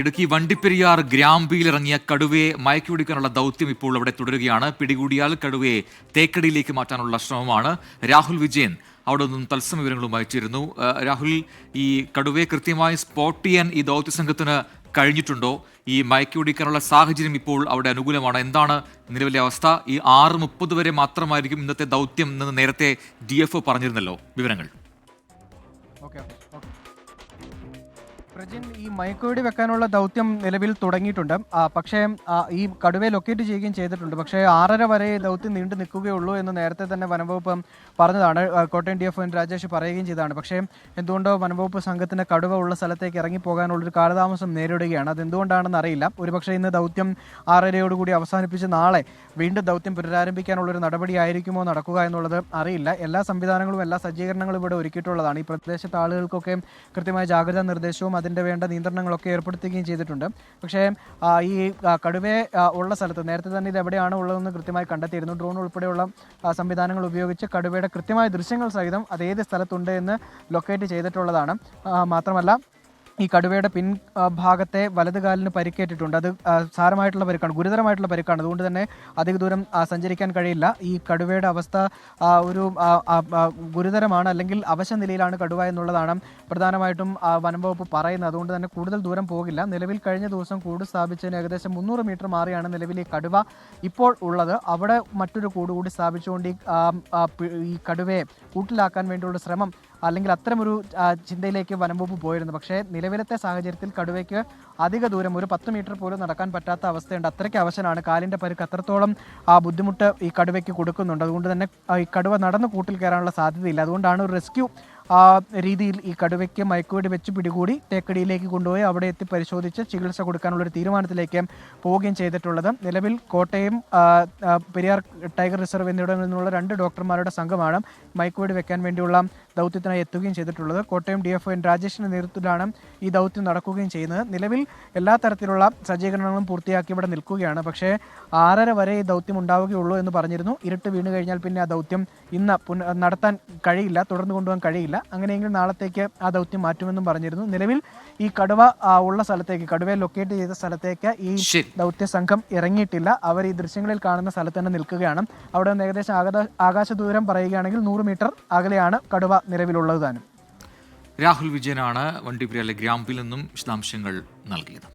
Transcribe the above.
ഇടുക്കി വണ്ടിപ്പെരിയാർ ഗ്രാമ്പിയിലിറങ്ങിയ കടുവയെ മയക്കുപിടിക്കാനുള്ള ദൗത്യം ഇപ്പോൾ അവിടെ തുടരുകയാണ്. പിടികൂടിയാൽ കടുവയെ തേക്കടിയിലേക്ക് മാറ്റാനുള്ള ശ്രമമാണ് രാഹുൽ വിജയൻ. അവിടെ നിന്നും തത്സമ വിവരങ്ങളുമായി ചേരുന്നു. രാഹുൽ ഈ കടുവയെ കൃത്യമായി സ്പോട്ട് ചെയ്യാൻ ഈ ദൗത്യ സംഘത്തിന് കഴിഞ്ഞിട്ടുണ്ടോ? ഈ മയക്കുപിടിക്കാനുള്ള സാഹചര്യം ഇപ്പോൾ അവിടെ അനുകൂലമാണ്. എന്താണ് നിലവിലെ അവസ്ഥ? ഈ ആറ് മുപ്പത് വരെ മാത്രമായിരിക്കും ഇന്നത്തെ ദൗത്യം എന്ന് നേരത്തെ ഡി പറഞ്ഞിരുന്നല്ലോ. വിവരങ്ങൾ. ഓക്കെ. ഓക്കെ ഈ മയക്കുവെടി വെക്കാനുള്ള ദൗത്യം നിലവിൽ തുടങ്ങിയിട്ടുണ്ട്. പക്ഷേ ഈ കടുവയെ ലൊക്കേറ്റ് ചെയ്യുകയും ചെയ്തിട്ടുണ്ട്. പക്ഷേ ആറര വരെ ദൗത്യം നീണ്ടു നിൽക്കുകയുള്ളൂ എന്ന് നേരത്തെ തന്നെ വനംവകുപ്പ് പറഞ്ഞതാണ്. Kottayam D F N Rajesh പറയുകയും ചെയ്തതാണ്. പക്ഷേ എന്തുകൊണ്ടോ വനംവകുപ്പ് സംഘത്തിന് കടുവ ഉള്ള സ്ഥലത്തേക്ക് ഇറങ്ങി പോകാനുള്ളൊരു കാലതാമസം നേരിടുകയാണ്. അതെന്തുകൊണ്ടാണെന്ന് അറിയില്ല. ഒരുപക്ഷെ ഇന്ന് ദൗത്യം ആറരയോടുകൂടി അവസാനിപ്പിച്ച് നാളെ വീണ്ടും ദൗത്യം പുനരാരംഭിക്കാനുള്ളൊരു നടപടി ആയിരിക്കുമോ നടക്കുക എന്നുള്ളത് അറിയില്ല. എല്ലാ സംവിധാനങ്ങളും എല്ലാ സജ്ജീകരണങ്ങളും ഇവിടെ ഒരുക്കിയിട്ടുള്ളതാണ്. ഈ പ്രദേശത്തെ ആളുകൾക്കൊക്കെ കൃത്യമായ ജാഗ്രതാ നിർദ്ദേശവും അതിന്റെ വേണ്ട നിയന്ത്രണങ്ങളൊക്കെ ഏർപ്പെടുത്തുകയും ചെയ്തിട്ടുണ്ട്. പക്ഷേ ഈ കടുവേ ഉള്ള സ്ഥലത്ത് നേരത്തെ തന്നെ ഇത് എവിടെയാണ് ഉള്ളതെന്ന് കൃത്യമായി കണ്ടെത്തിയിരുന്നു. ഡ്രോൺ ഉൾപ്പെടെയുള്ള സംവിധാനങ്ങൾ ഉപയോഗിച്ച് കടുവയുടെ കൃത്യമായ ദൃശ്യങ്ങൾ സഹിതം അത് ഏത് സ്ഥലത്തുണ്ട് എന്ന് ലൊക്കേറ്റ് ചെയ്തിട്ടുള്ളതാണ്. മാത്രമല്ല ഈ കടുവയുടെ പിൻ ഭാഗത്തെ വലത് കാലിന് പരിക്കേറ്റിട്ടുണ്ട്. അത് സാരമായിട്ടുള്ള പരിക്കാണ് ഗുരുതരമായിട്ടുള്ള പരിക്കാണ്. അതുകൊണ്ട് തന്നെ അധിക ദൂരം സഞ്ചരിക്കാൻ കഴിയില്ല. ഈ കടുവയുടെ അവസ്ഥ ഒരു ഗുരുതരമാണ് അല്ലെങ്കിൽ അവശ നിലയിലാണ് കടുവ എന്നുള്ളതാണ് പ്രധാനമായിട്ടും വനം വകുപ്പ് പറയുന്നത്. അതുകൊണ്ട് തന്നെ കൂടുതൽ ദൂരം പോകില്ല. നിലവിൽ കഴിഞ്ഞ ദിവസം കൂട് സ്ഥാപിച്ചതിന് ഏകദേശം മുന്നൂറ് മീറ്റർ മാറിയാണ് നിലവിൽ ഈ കടുവ ഇപ്പോൾ ഉള്ളത്. അവിടെ മറ്റൊരു കൂട് കൂടി സ്ഥാപിച്ചുകൊണ്ട് ഈ കടുവയെ കൂട്ടിലാക്കാൻ വേണ്ടിയുള്ള ശ്രമം അല്ലെങ്കിൽ അത്തരമൊരു ചിന്തയിലേക്ക് ചിന്തയിലേക്ക് വനംവകുപ്പ് പോയിരുന്നു. പക്ഷേ നിലവിലത്തെ സാഹചര്യത്തിൽ കടുവയ്ക്ക് അധിക ദൂരം ഒരു പത്ത് മീറ്റർ പോലും നടക്കാൻ പറ്റാത്ത അവസ്ഥയുണ്ട്. അത്രയ്ക്ക് അവശനാണ്. കാലിന്റെ പരുക്ക് അത്രത്തോളം ആ ബുദ്ധിമുട്ട് ഈ കടുവയ്ക്ക് കൊടുക്കുന്നുണ്ട്. അതുകൊണ്ട് തന്നെ ഈ കടുവ നടന്ന് കൂട്ടിൽ കയറാനുള്ള സാധ്യതയില്ല. അതുകൊണ്ടാണ് ഒരു റെസ്ക്യൂ രീതിയിൽ ഈ കടുവയ്ക്ക് മയക്കുവെടി വെച്ച് പിടികൂടി തേക്കടിയിലേക്ക് കൊണ്ടുപോയി അവിടെ എത്തി പരിശോധിച്ച് ചികിത്സ കൊടുക്കാനുള്ള ഒരു തീരുമാനത്തിലേക്ക് പോവുകയും ചെയ്തിട്ടുള്ളത്. നിലവിൽ കോട്ടയം ആ, ആ, പെരിയാർ ടൈഗർ റിസർവ് എന്നിവിടങ്ങളിൽ നിന്നുള്ള രണ്ട് ഡോക്ടർമാരുടെ സംഘമാണ് മയക്കുവെടി വെക്കാൻ വേണ്ടിയുള്ള ദൗത്യത്തിനായി എത്തുകയും ചെയ്തിട്ടുള്ളത്. കോട്ടയം ഡി എഫ് എൻ രാജേഷിന്റെ നേതൃത്വത്തിലാണ് ഈ ദൗത്യം നടക്കുകയും ചെയ്യുന്നത്. നിലവിൽ എല്ലാ തരത്തിലുള്ള സജ്ജീകരണങ്ങളും പൂർത്തിയാക്കി ഇവിടെ നിൽക്കുകയാണ്. പക്ഷേ ആറര വരെ ഈ ദൗത്യം ഉണ്ടാവുകയുള്ളൂ എന്ന് പറഞ്ഞിരുന്നു. ഇരുട്ട് വീണ് കഴിഞ്ഞാൽ പിന്നെ ആ ദൗത്യം ഇന്ന് നടത്താൻ കഴിയില്ല തുടർന്ന് കൊണ്ടുപോകാൻ കഴിയില്ല. അങ്ങനെയെങ്കിൽ നാളത്തേക്ക് ആ ദൗത്യം മാറ്റുമെന്നും പറഞ്ഞിരുന്നു. നിലവിൽ ഈ കടുവ ഉള്ള സ്ഥലത്തേക്ക് കടുവയെ ലൊക്കേറ്റ് ചെയ്ത സ്ഥലത്തേക്ക് ഈ ദൗത്യ സംഘം ഇറങ്ങിയിട്ടില്ല. അവർ ഈ ദൃശ്യങ്ങളിൽ കാണുന്ന സ്ഥലത്ത് തന്നെ നിൽക്കുകയാണ്. അവിടെ നിന്ന് ഏകദേശം ആകാശ ദൂരം പറയുകയാണെങ്കിൽ നൂറ് മീറ്റർ അകലെയാണ് കടുവ നിലവിലുള്ളത് താനും. രാഹുൽ വിജയനാണ് വണ്ടിപുരയിലെ ഗ്രാമ്പിൽ നിന്നും വിശദാംശങ്ങൾ നൽകിയത്.